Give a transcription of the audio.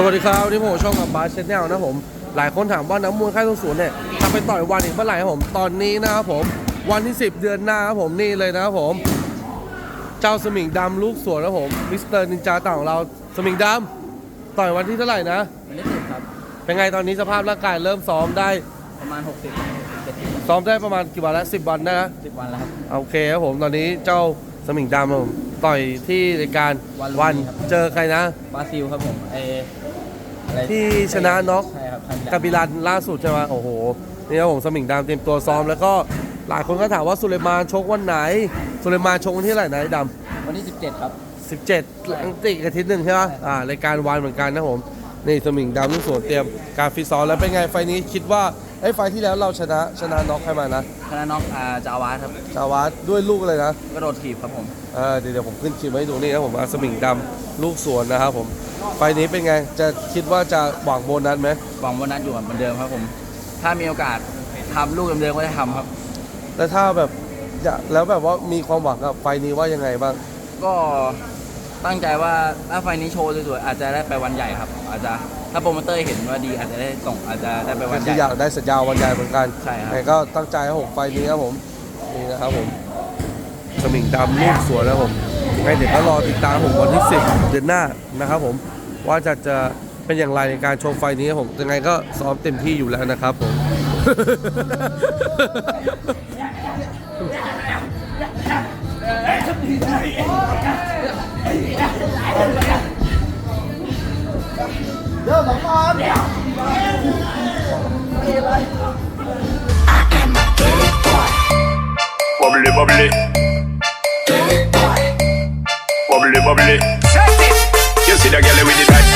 สวัสดีครับวันนี่ผมช่องกับบาสเชนแนลนะผม หลายคนถามว่าน้ำมวยค่ายตรงศูนย์เนี่ยจะไปต่อยวันอีกเมื่อไหร่ครับผม ตอนนี้นะครับผม วันที่ 10 เดือนหน้าครับผมนี่เลยนะครับผม เจ้าสมิงดำลูกสวนนะครับผมมิสเตอร์นินจาต่างของเราสมิงดำต่อยวันที่เท่าไหร่นะวันที่สิบครับเป็นไงตอนนี้สภาพร่างกายเริ่มซ้อมได้ประมาณ 60 70ซ้อมได้ประมาณกี่วันแล้ว10 วันนะ10วันแล้วครับโอเคครับผมตอนนี้เจ้าสมิงดำครับผม ต่อยที่รายการวันวันลุมพินีครับ เจอใครนะ บราซิลครับผมไออะไรที่ชนะน็อก ใช่ครับครั้งที่กาบิลันล่าสุดใช่ไหมโอ้โหนี่ครับผมสมิงดำเตรียมตัวซ้อม แล้วก็หลายคนก็ถามว่าสุเลมานชกวันไหน สุเลมานชกวันที่เท่าไหร่นะไอ้ดวันที่ 17 ครับำ17หลังติกอาทิตย์หนึ่งใช่ไหมอ่ารายการวันเหมือนกันนะผม นี่สมิงดำลูกสวนเตรียมการฟิตซ้อมแล้วเป็นไงไฟล์นี้คิดว่า ไอ้ยไฟล์ที่แล้วเราชนะชนะน็อกใครมานะคณะน็อกอาจาวาสครับจาวาสด้วยลูกอะไรนะกระโดดถีบครับผม เออเดี๋ยวเดี๋ยวผมขึ้นคลิปไว้ให้ดูนี่นะผมอาสมิงดำลูกสวนนะครับผมไฟล์นี้เป็นไงจะคิดว่าจะหวังโบนัสไหมหวังวันนั้นอยู่เหมือนเดิมครับผม ถ้ามีโอกาสทำลูกเดิมๆก็จะทำครับ แล้วถ้าแบบอยากแล้วแบบว่ามีความหวังกับไฟล์นี้ว่ายังไงบ้าง ก็ตั้งใจว่าถ้าไฟล์นี้โชว์สวยๆอาจจะได้ไปวันใหญ่ครับ อาจจะ ถ้าโปรโมเตอร์เห็นว่าดีอาจจะได้ส่งอาจจะได้ไปวันใหที่ญ่ อยากได้สัญญาวันใหญ่เหมือนกันใช่ครับ แต่ก็ตั้งใจครับผมไฟล์นี้ครับผมนี่นะครับผมสมิงดำลูกสวนนะครับผมยังไงเดี๋ยวก็รอติดตามผมวันที่ 10 เดือนหน้านะครับผมว่าจะจะเป็นอย่างไรในการโชว์ไฟล์นี้ครับผมยังไงก็ซ้อมเต็มที่อยู่แล้วนะครับผม Bubbly, bubbly. Bubbly, bubbly. You see the girl with the tight